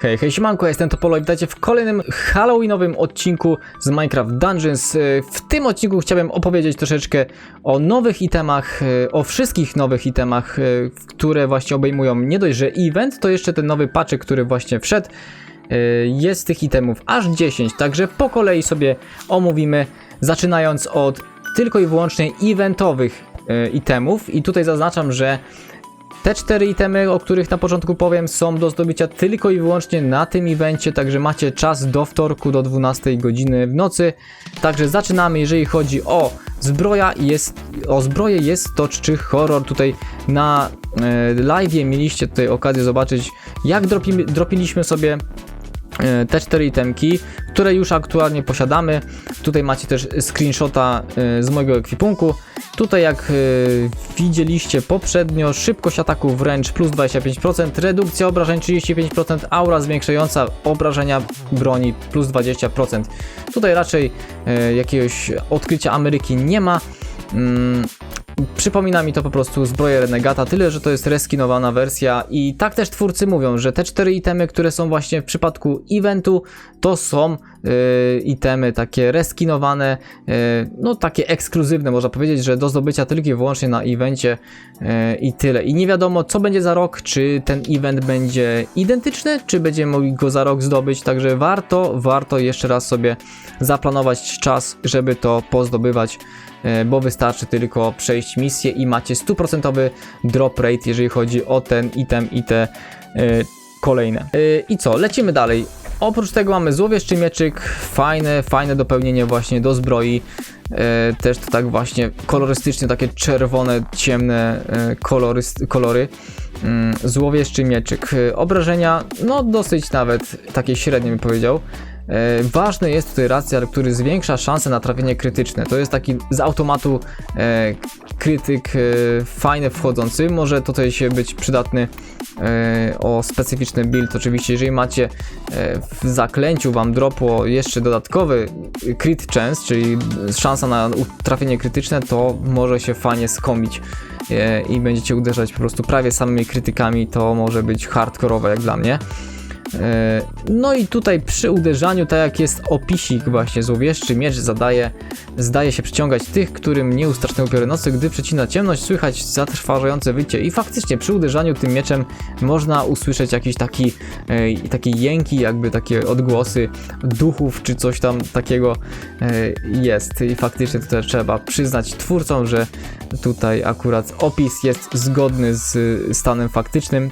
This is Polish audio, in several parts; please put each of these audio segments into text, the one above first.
Hej, hej, siemanko, jestem Topolo i witajcie w kolejnym Halloweenowym odcinku z Minecraft Dungeons. E, W tym odcinku chciałbym opowiedzieć troszeczkę o nowych itemach, e, o wszystkich nowych itemach, e, które właśnie obejmują nie dość, że event, to jeszcze ten nowy patch, który właśnie wszedł. Jest tych itemów aż 10, także po kolei sobie omówimy, zaczynając od tylko i wyłącznie eventowych itemów i tutaj zaznaczam, że te cztery itemy, o których na początku powiem, są do zdobycia tylko i wyłącznie na tym evencie, także macie czas do wtorku do 12 godziny w nocy. Także zaczynamy, jeżeli chodzi o zbroja, jest, o zbroję jest to czczy horror. Tutaj na e, live mieliście tutaj okazję zobaczyć, jak dropi, dropiliśmy sobie e, te cztery itemki, które już aktualnie posiadamy. Tutaj macie też screenshota e, z mojego ekwipunku. Tutaj jak e, widzieliście poprzednio, szybkość ataku wręcz plus 25%, redukcja obrażeń 35%, aura zwiększająca obrażenia broni plus 20%. Tutaj raczej e, jakiegoś odkrycia Ameryki nie ma. Mm, Przypomina mi to po prostu zbroję Renegata, tyle że to jest reskinowana wersja i tak też twórcy mówią, że te cztery itemy, które są właśnie w przypadku eventu, to są y, itemy takie reskinowane, y, no takie ekskluzywne, można powiedzieć, że do zdobycia tylko i wyłącznie na evencie y, i tyle. I nie wiadomo co będzie za rok, czy ten event będzie identyczny, czy będziemy mogli go za rok zdobyć, także warto, warto jeszcze raz sobie zaplanować czas, żeby to pozdobywać bo wystarczy tylko przejść misję i macie stuprocentowy drop rate, jeżeli chodzi o ten item i te e, kolejne. E, I co, lecimy dalej. Oprócz tego mamy złowieszczy mieczyk, fajne, fajne dopełnienie właśnie do zbroi. E, też to tak właśnie kolorystycznie, takie czerwone, ciemne e, kolory, kolory. Mm, Złowieszczy mieczyk. E, Obrażenia, no dosyć nawet takie średnie bym powiedział. E, ważny jest tutaj racjal, który zwiększa szanse na trafienie krytyczne. To jest taki z automatu e, krytyk e, fajny wchodzący. Może tutaj się być przydatny e, o specyficzny build. Oczywiście, jeżeli macie e, w zaklęciu wam dropło jeszcze dodatkowy crit chance, czyli szansa na trafienie krytyczne, to może się fajnie skomić e, i będziecie uderzać po prostu prawie samymi krytykami. To może być hardkorowe jak dla mnie. E, No i tutaj przy uderzaniu, tak jak jest opisik właśnie złowieszczy, miecz zadaje, zdaje się przyciągać tych, którym nie ustraszne upiory nocy, gdy przecina ciemność, słychać zatrważające wycie i faktycznie przy uderzaniu tym mieczem można usłyszeć jakiś taki, e, takie jęki, jakby takie odgłosy duchów czy coś tam takiego e, jest i faktycznie też trzeba przyznać twórcom, że tutaj akurat opis jest zgodny z stanem faktycznym.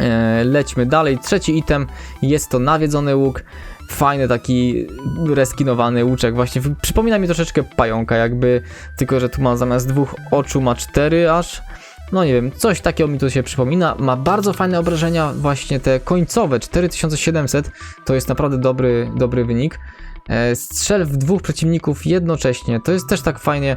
E, Lećmy dalej. Trzeci item jest to nawiedzony łuk. Fajny taki reskinowany łuczek. Właśnie przypomina mi troszeczkę pająka, jakby tylko, że tu ma zamiast dwóch oczu ma cztery aż. No nie wiem, coś takiego mi tu się przypomina. Ma bardzo fajne obrażenia, właśnie te końcowe 4700. To jest naprawdę dobry, dobry wynik. E, Strzel w dwóch przeciwników jednocześnie. To jest też tak fajnie,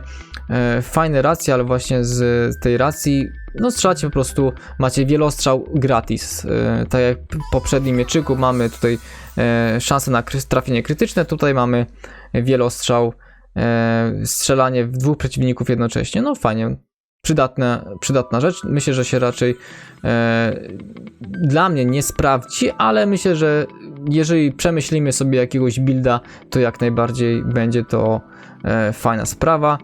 e, fajny racja, ale właśnie z tej racji, no strzelacie po prostu, macie wielostrzał gratis. E, Tak jak w poprzednim mieczyku mamy tutaj e, szansę na trafienie krytyczne, tutaj mamy wielostrzał, e, strzelanie w dwóch przeciwników jednocześnie. No fajnie, przydatna, przydatna rzecz. Myślę, że się raczej e, dla mnie nie sprawdzi, ale myślę, że jeżeli przemyślimy sobie jakiegoś builda, to jak najbardziej będzie to e, fajna sprawa.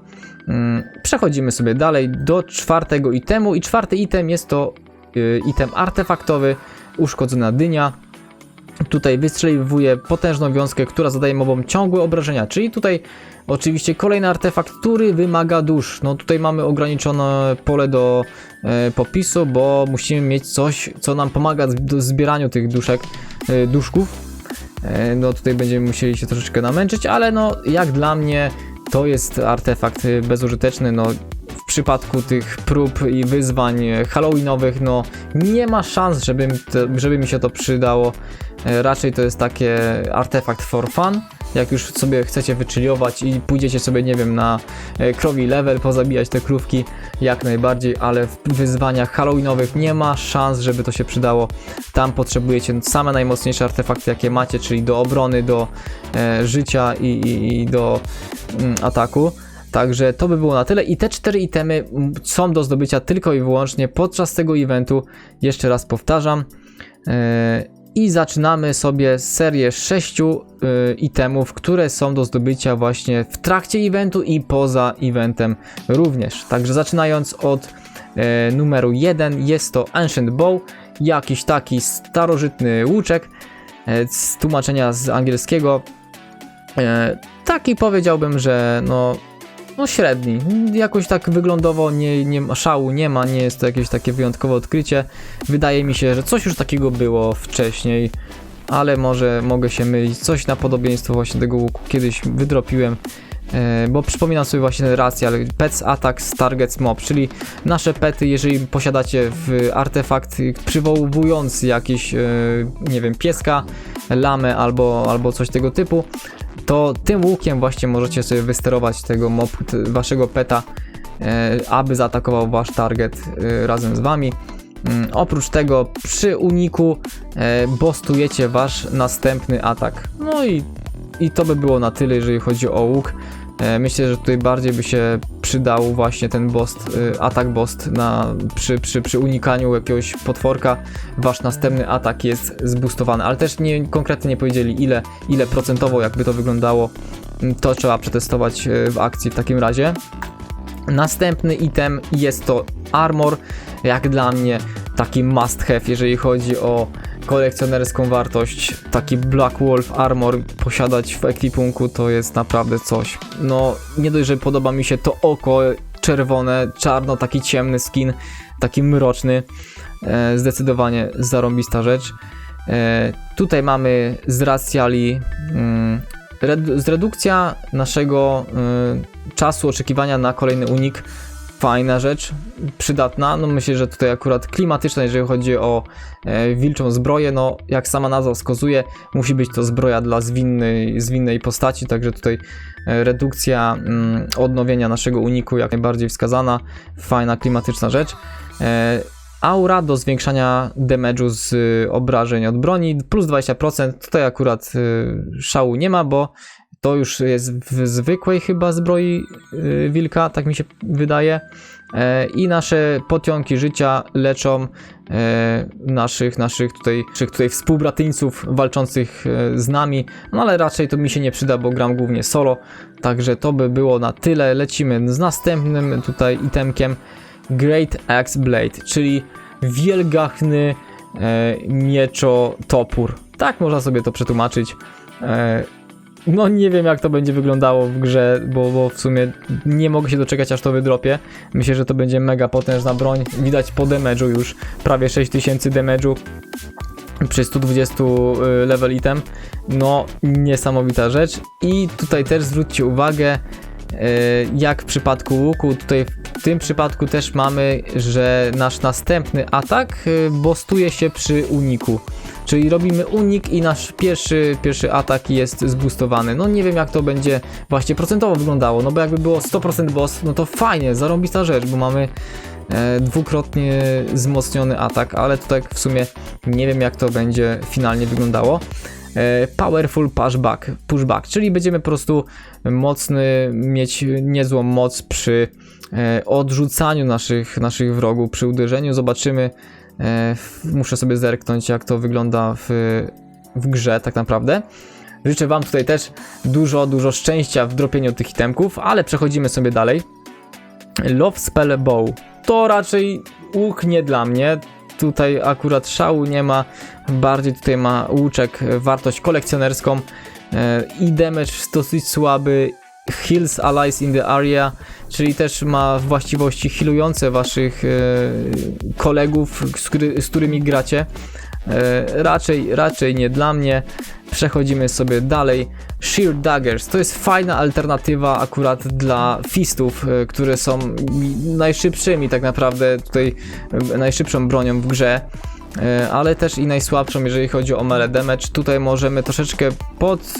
Mm, Przechodzimy sobie dalej do czwartego itemu i czwarty item jest to y, item artefaktowy, uszkodzona dynia. Tutaj wystrzeliwuje potężną wiązkę, która zadaje mobom ciągłe obrażenia, czyli tutaj oczywiście kolejny artefakt, który wymaga dusz. No tutaj mamy ograniczone pole do e, popisu, bo musimy mieć coś, co nam pomaga do zbieraniu tych duszek, e, duszków. E, no tutaj będziemy musieli się troszeczkę namęczyć, ale no jak dla mnie to jest artefakt e, bezużyteczny, no w przypadku tych prób i wyzwań halloweenowych, no nie ma szans, żeby, żeby mi się to przydało. E, Raczej to jest takie artefakt for fun. Jak już sobie chcecie wyczyliować i pójdziecie sobie, nie wiem, na e, krowi level, pozabijać te krówki, jak najbardziej, ale w wyzwaniach halloweenowych nie ma szans, żeby to się przydało. Tam potrzebujecie same najmocniejsze artefakty, jakie macie, czyli do obrony, do e, życia i, i, i do mm, ataku. Także to by było na tyle i te cztery itemy są do zdobycia tylko i wyłącznie podczas tego eventu. Jeszcze raz powtarzam. E, I zaczynamy sobie serię sześciu y, itemów, które są do zdobycia właśnie w trakcie eventu i poza eventem również. Także zaczynając od e, numeru 1 jest to Ancient Bow, jakiś taki starożytny łuczek e, z tłumaczenia z angielskiego. E, taki powiedziałbym, że no, no średni. Jakoś tak wyglądowo nie, nie szału, nie ma, nie jest to jakieś takie wyjątkowe odkrycie. Wydaje mi się, że coś już takiego było wcześniej, ale może mogę się mylić. Coś na podobieństwo właśnie tego łuku kiedyś wydropiłem. E, bo przypominam sobie właśnie ten racjal Pets Attacks Targets Mob, czyli nasze pety, jeżeli posiadacie w artefakt przywołujący jakiś, e, nie wiem, pieska, lamę albo, albo coś tego typu, to tym łukiem właśnie możecie sobie wysterować tego mob, waszego peta, e, aby zaatakował wasz target e, razem z wami. Mm, Oprócz tego przy uniku e, boostujecie wasz następny atak. No i, i to by było na tyle, jeżeli chodzi o łuk. E, Myślę, że tutaj bardziej by się przydał właśnie ten bost, e, atak bost na, przy, przy, przy unikaniu jakiegoś potworka. Wasz następny atak jest zboostowany, ale też nie, konkretnie nie powiedzieli ile, ile procentowo jakby to wyglądało. Mm, To trzeba przetestować e, w akcji w takim razie. Następny item jest to armor, jak dla mnie taki must have, jeżeli chodzi o kolekcjonerską wartość. Taki Black Wolf Armor posiadać w ekwipunku to jest naprawdę coś. No, nie dość, że podoba mi się to oko czerwone, czarno, taki ciemny skin, taki mroczny. E, zdecydowanie zarąbista rzecz. E, tutaj mamy z racjali mm, naszego y, czasu oczekiwania na kolejny unik. Fajna rzecz, przydatna. No myślę, że tutaj akurat klimatyczna, jeżeli chodzi o e, wilczą zbroję. No, jak sama nazwa wskazuje, musi być to zbroja dla zwinnej, zwinnej postaci, także tutaj e, redukcja mm, odnowienia naszego uniku jak najbardziej wskazana. Fajna, klimatyczna rzecz. E, Aura do zwiększania damage'u z y, obrażeń od broni plus 20%. Tutaj akurat y, szału nie ma, bo to już jest w zwykłej chyba zbroi y, wilka, tak mi się wydaje. E, I nasze potionki życia leczą e, naszych, naszych tutaj, naszych tutaj współbratyńców walczących e, z nami. No ale raczej to mi się nie przyda, bo gram głównie solo. Także to by było na tyle. Lecimy z następnym tutaj itemkiem. Great Axe Blade, czyli wielgachny e, mieczo topór. Tak można sobie to przetłumaczyć. No nie wiem jak to będzie wyglądało w grze, bo, bo w sumie nie mogę się doczekać aż to wydropię. Myślę, że to będzie mega potężna broń. Widać po damage'u już prawie 6000 damage'u przy 120 y, level item. No niesamowita rzecz. I tutaj też zwróćcie uwagę, y, jak w przypadku łuku, tutaj tym przypadku też mamy, że nasz następny atak y, boostuje się przy uniku. Czyli robimy unik i nasz pierwszy, pierwszy atak jest zboostowany. No nie wiem jak to będzie właśnie procentowo wyglądało, no bo jakby było 100% boss, no to fajnie, zarąbista rzecz, bo mamy e, dwukrotnie wzmocniony atak, ale tutaj w sumie nie wiem jak to będzie finalnie wyglądało. E, powerful pushback, pushback, czyli będziemy po prostu mocny, mieć niezłą moc przy odrzucaniu naszych, naszych wrogów, przy uderzeniu. Zobaczymy, e, muszę sobie zerknąć jak to wygląda w, w grze tak naprawdę. Życzę Wam tutaj też dużo, dużo szczęścia w dropieniu tych itemków, ale przechodzimy sobie dalej. Love Spell Bow. To raczej łuk nie dla mnie. Tutaj akurat szału nie ma. Bardziej tutaj ma łuczek e, wartość kolekcjonerską. E, I damage dosyć słaby. Heals allies in the area, czyli też ma właściwości healujące waszych e, kolegów, z, który, z którymi gracie. E, raczej, raczej nie dla mnie. Przechodzimy sobie dalej. Sheer Daggers to jest fajna alternatywa akurat dla fistów, e, które są najszybszymi tak naprawdę tutaj najszybszą bronią w grze. Ale też i najsłabszą, jeżeli chodzi o melee damage. Tutaj możemy troszeczkę pod,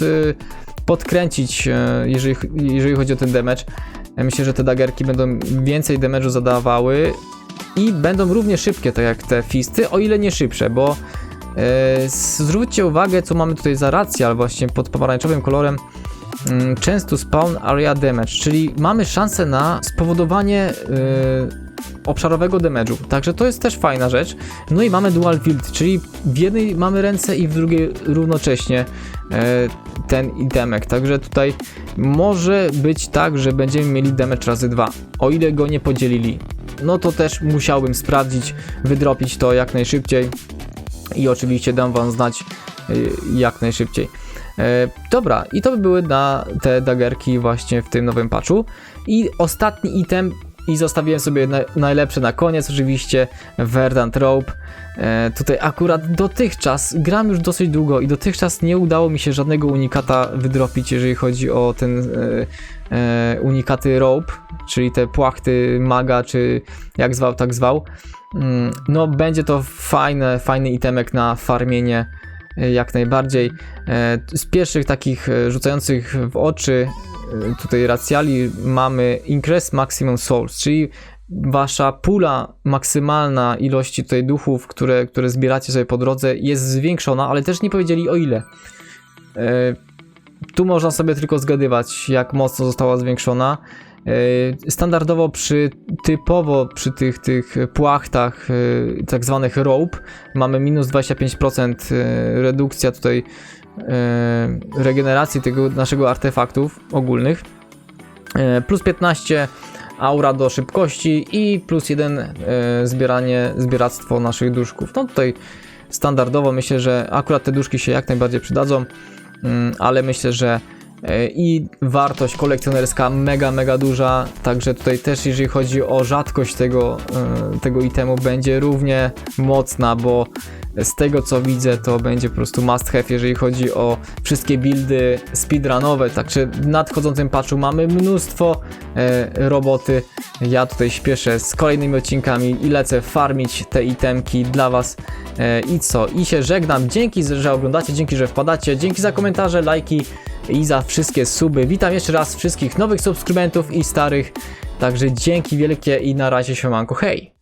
podkręcić, jeżeli, jeżeli chodzi o ten damage. Ja Myślę, że te dagerki będą więcej damage'u zadawały i będą równie szybkie, tak jak te fisty, o ile nie szybsze, bo e, zwróćcie uwagę, co mamy tutaj za rację, właśnie pod pomarańczowym kolorem mm, często spawn area damage, czyli mamy szansę na spowodowanie e, obszarowego damage'u, także to jest też fajna rzecz. No i mamy dual wield, czyli w jednej mamy ręce i w drugiej równocześnie e, ten itemek, także tutaj może być tak, że będziemy mieli damage razy dwa, o ile go nie podzielili. No to też musiałbym sprawdzić, wydropić to jak najszybciej i oczywiście dam wam znać y, jak najszybciej. E, dobra, i to by były na te dagerki właśnie w tym nowym patchu. I ostatni item, i zostawiłem sobie na, najlepsze na koniec, oczywiście Verdant Rope. E, tutaj akurat dotychczas, gram już dosyć długo i dotychczas nie udało mi się żadnego unikata wydropić, jeżeli chodzi o ten e, e, unikaty Rope, czyli te płachty maga, czy jak zwał, tak zwał. Mm, No, będzie to fajne, fajny itemek na farmienie e, jak najbardziej. E, Z pierwszych takich e, rzucających w oczy tutaj racjali mamy Increase Maximum Souls, czyli wasza pula maksymalna ilości tutaj duchów, które, które zbieracie sobie po drodze jest zwiększona, ale też nie powiedzieli o ile. E, Tu można sobie tylko zgadywać, jak mocno została zwiększona. E, Standardowo przy typowo przy tych, tych płachtach, tak zwanych rope, mamy minus 25% e, redukcja tutaj regeneracji tego naszego artefaktów ogólnych. E, Plus 15 aura do szybkości i plus 1 e, zbieranie, zbieractwo naszych duszków. No tutaj standardowo myślę, że akurat te duszki się jak najbardziej przydadzą, mm, ale myślę, że e, i wartość kolekcjonerska mega, mega duża, także tutaj też jeżeli chodzi o rzadkość tego, e, tego itemu będzie równie mocna, bo z tego co widzę to będzie po prostu must have, jeżeli chodzi o wszystkie buildy speedrunowe, także w nadchodzącym patchu mamy mnóstwo e, roboty, ja tutaj śpieszę z kolejnymi odcinkami i lecę farmić te itemki dla was. E, i co, i się żegnam, dzięki, że oglądacie, dzięki, że wpadacie, dzięki za komentarze, lajki i za wszystkie suby, witam jeszcze raz wszystkich nowych subskrybentów i starych, także dzięki wielkie i na razie siemanko, hej!